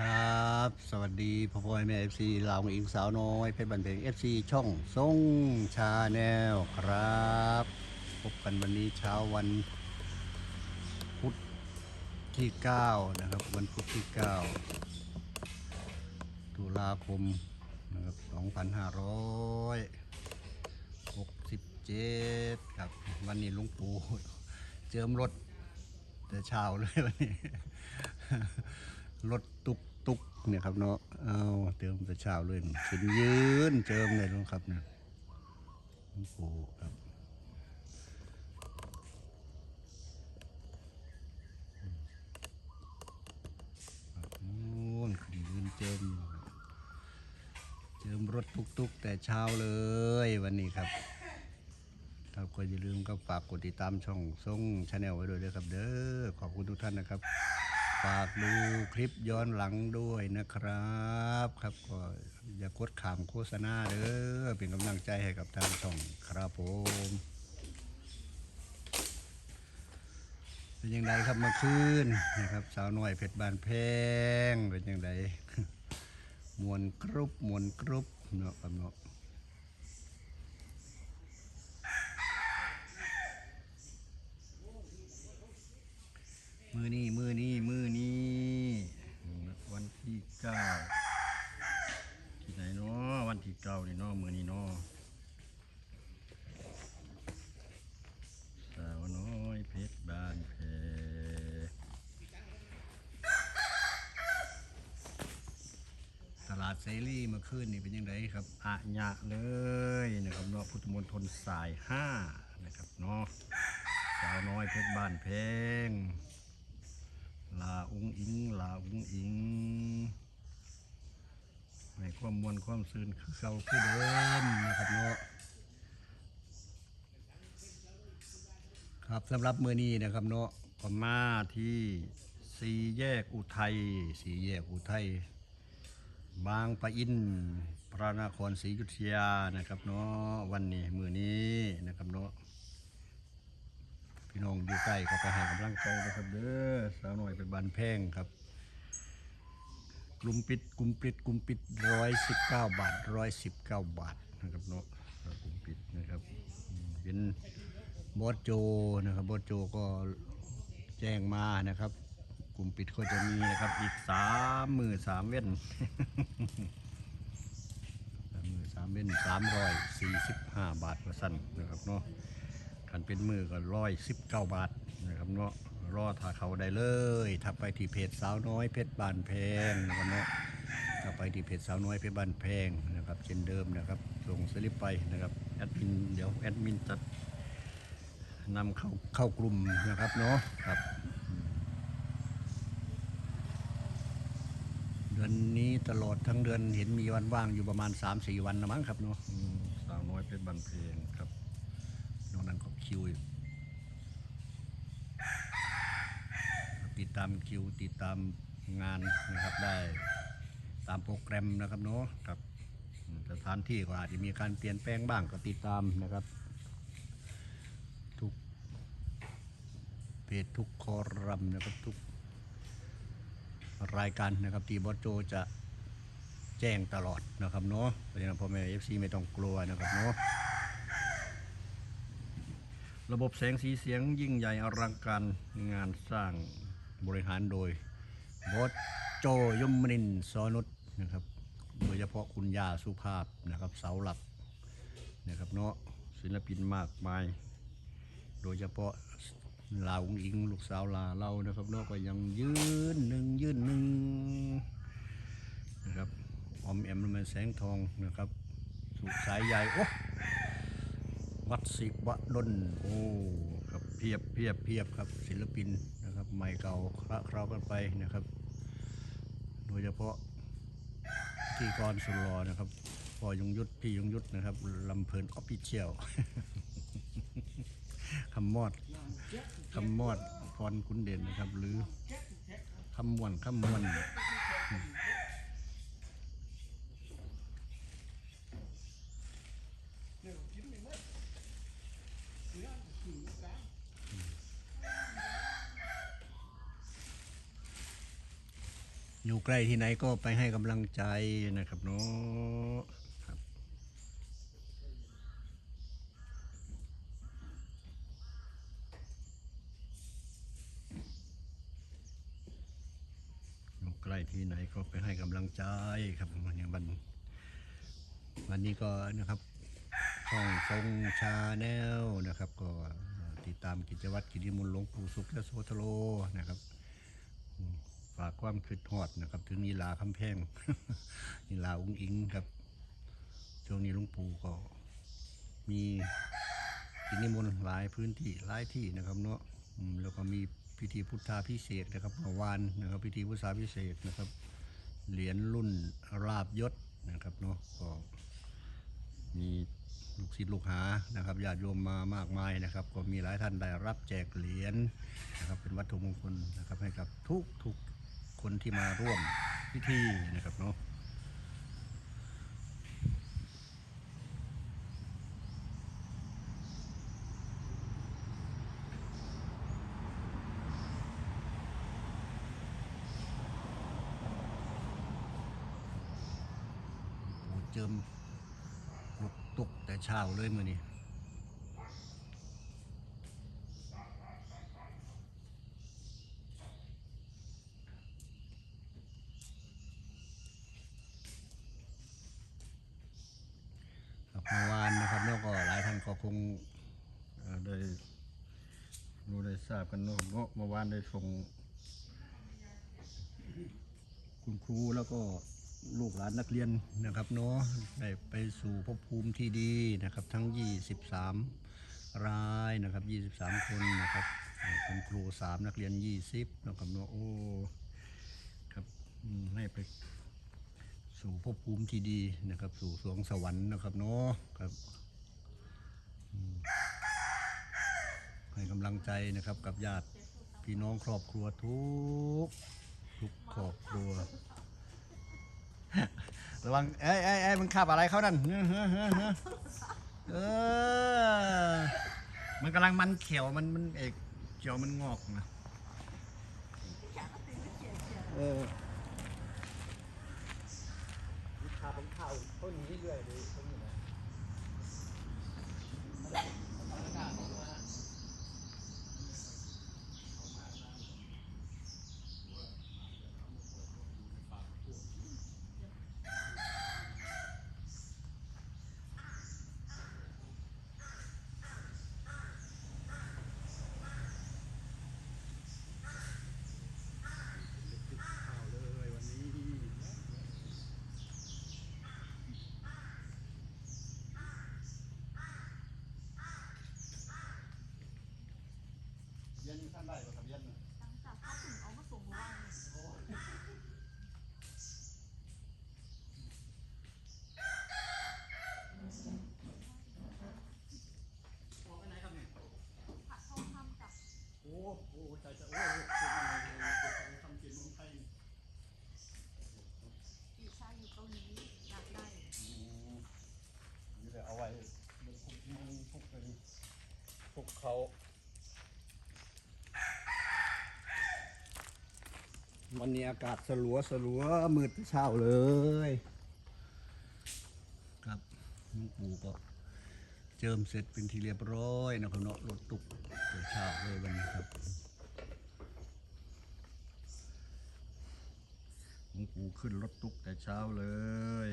ครับ สวัสดีพ่อพ่อแม่เอฟซีลาวอิงสาวน้อยเพชรบันเพลงเอฟซีช่องทรงชาแนลครับ พบกันวันนี้เช้าวันพุธที่ 9 นะครับ วันพุธที่ 9 ตุลาคมนะครับ2567 ครับ วันนี้ลุงปู่เจิมรถแต่เช้าเลยวันนี้รถตุก ตุกเนี่ยครับเนาะเอาเติมแต่เช้าเลยขึ้นยืนเจิมเลยนะครับเนี่ยปูครับนู่นขึ้นยืนเจิมเจิมรถตุกตุกแต่เช้าเลยวันนี้ครับครับก็อย่าลืมก็ฝากกดติดตามช่องส่งชาแนลไว้ด้วยนะครับ เด้อขอบคุณทุกท่านนะครับ ฝากดูคลิปย้อนหลังด้วยนะครับ ครับก็อย่ากดขามโฆษณาเด้อเป็นกำลังใจให้กับทางช่องครับผมเป็นยังไงครับเมื่อคืนนะครับ สาวน้อยเพชรบานแพงเป็นยังไงมวนกรุบมวนกรุบเนาะครับเนาะมือนี้มือนี้มือนี้วันที่เก้าที่ไหนเนาะวันที่เก้านี่เนาะมือนี้เนาะสาวน้อยเพชรบานเพตลาด เซรีเมื่อคืนนี่เป็นยังไงครับอะยะเลยนะครับเนาะพุทธมณฑลสายห้านะครับเนาะสาวน้อยเพชรบ้านเพงลาอุ้งอิงลาอุ้งอิงให้ความมวลความซื่นคือเก่าคือเดิมนะครับเนาะครับสำหรับมือนี้นะครับเนาะก็มาที่สี่แยกอุทัยสี่แยกอุทัย บางปะอินพระนครศรีอยุธยานะครับเนาะวันนี้มือนี้นะครับเนาะพี่น้องอยู่ใกล้ก็ไปให้กำลังใจนะครับเด้อสาวหน่อยเป็นบันแพงครับกลุ่มปิดกลุ่มปิดกลุ่มปิดร้อยสิบเก้าบาทร้อยสิบเก้าบาทนะครับเนาะกลุ่มปิดนะครับเป็นบอสโจนะครับบอสโจก็แจ้งมานะครับ ลุ่มปิดก็จะมีนะครับ อีกสามมือสามเว้นสามมือสามเว้นสามร้อยสี่สิบห้าบาทเปร์เซ็นนะครับเนาะคันเป็นมือก็ร้อยสิบเก้าบาทนะครับเนาะรอถ้าเขาได้เลยถ้าไปที่เพจสาวน้อยเพชรบานแพงนะครับเนาะถ้าไปที่เพจสาวน้อยเพชรบานแพงนะครับเช่นเดิมนะครับส่งสลิปไปนะครับแอดมินเดี๋ยวแอดมินจะนำเข้าเข้ากลุ่มนะครับเนาะครับอืมเดือนนี้ตลอดทั้งเดือนเห็นมีวันว่างอยู่ประมาณ 3-4 วันนะมั้งครับเนาะอืมสาวน้อยเพชรบานเพลงครับ นอกนั้นก็คิวอยู่ติดตามคิวติดตามงานนะครับได้ ตามโปรแกรมนะครับเนาะครับอืมสถานที่ก็อาจจะมีการเปลี่ยนแปลงบ้างก็ติดตามนะครับ ทุกเพจทุกคอรัมนะครับทุก รายการนะครับที่บอสโจจะแจ้งตลอดนะครับเนาะเพราะฉะนั้นพ่อแม่เอฟซีไม่ต้องกลัวนะครับเนาะระบบแสงสีเสียงยิ่งใหญ่อลังการงานสร้างบริหารโดยบอสโจยมนินสอนุษนะครับโดยเฉพาะคุณยาสุภาพนะครับเสาหลักนะครับเนาะศิลปินมากมาย โดยเฉพาะ ลาวงอิงลูกสาวลาเรานะครับเนาะก็ยังยืนหนึ่งยืนหนึ่งนะครับอมแอมลมันแสงทองนะครับสุสายใหญ่โอ้วัดศิวดลโอ้ครับเพียบเพียบเพียบครับศิลปินนะครับใหม่เก่าคละเคล้ากันไปนะครับ โดยเฉพาะที่กรสุรอนะครับพอยงยุทธพี่ยงยุทธนะครับลำเพลินออฟฟิเชียลคำมอด คำมอดพรคุณเด่นนะครับ หรือคำมวนคำมวนอยู่ใกล้ที่ไหนก็ไปให้กำลังใจนะครับเนาะครับอยู่ใกล้ ที่ไหนก็ไปให้กำลังใจครับอย่างวันวันนี้ก็นะครับช่องทรงชาแนลนะครับ ก็ติดตามกิจวัตรกิจนิมนต์หลวงปู่สุขและโสธโลนะครับฝากความคิดฮอดนะครับ ถึงนีลาคำแพงนีลาอุ้งอิงครับช่วงนี้หลวงปู่ก็มีกิจนิมนต์หลายพื้นที่หลายที่นะครับเนาะแล้วก็มี พิธีพุทธาพิเศษนะครับเมื่อวานนะครับพิธีพุทธาพิเศษนะครับ เหรียญรุ่นราบยศนะครับเนาะก็มีลูกศิษย์ลูกหานะครับญาติโยมมามากมายนะครับ ก็มีหลายท่านได้รับแจกเหรียญนะครับเป็นวัตถุมงคลนะครับให้กับทุกทุกคนที่มาร่วมพิธีนะครับเนาะ เจิมรถตุกแต่เช้าเลยมือนี้ครับเมื่อวานนะครับแล้วก็หลายท่านก็คงได้รู้ได้ทราบกันนาะเนาะเมื่อวานได้ส่ง คุณครูแล้วก็ ลูกหลานนักเรียนนะครับเนาะได้ไปสู่ภพภูมิที่ดีนะครับ ทั้ง 23 รายนะครับ 23 คนนะครับคุณครู 3 นักเรียน 20นะครับเนาะโอ้ครับให้ไปสู่ภพภูมิที่ดีนะครับ สู่สวงสวรรค์นะครับเนาะครับให้กำลังใจนะครับกับญาติพี่น้องครอบครัวทุกทุกครอบครัว ระวังเอ้ยเอ้ยเอ้ยมันขับอะไรเขานั่นเฮ้อเฮ้อเฮ้อเฮ้อเออมันกำลังมันเขียวมันมันเอกเขียวมันงอกนะเออ ขาผมเข่าต้นนี้เรื่อยเลยต้นนี้นะ ข่าวเลยวันนี้เย็นท่านได้ป่ะครับเย็นน่ะ หลังจากเขาถึงเอามาส่งเมื่อวานเนี่ย ออกไปไหนครับเนี่ย ผัดทองคำกับ โอ้โห ใจจะโอ้โหเกิดอะไรเลยเกิดอะไรทำกินเมืองไทยปีชายอยู่เกาหลีอยากได้อืมนี่เลยเอาไว้เดี๋ยวพวกมันพวกเป็นพวกเขาวันนี้อากาศสลัวสลัวมืดเช้าเลย ครับลวงปู่ก็เจิมเสร็จเป็นที่เรียบร้อยนะครับเนาะรถตุกเช้าเลยวันนี้ครับ ของปู่ขึ้นรถตุ๊กแต่เช้าเลย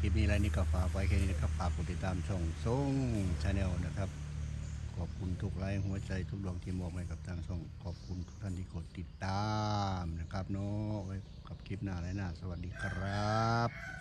คลิปนี้อะไรนี้ก็ฝากไว้แค่นี้นะครับฝากกดติดตามช่องส่งชาแนลนะครับ ขอบคุณทุกไลค์หัวใจทุกดวงที่มอบให้กับทางช่องขอบคุณทุกท่านที่กดติดตามนะครับเนาะไว้กับคลิปหน้าและหน้า สวัสดีครับ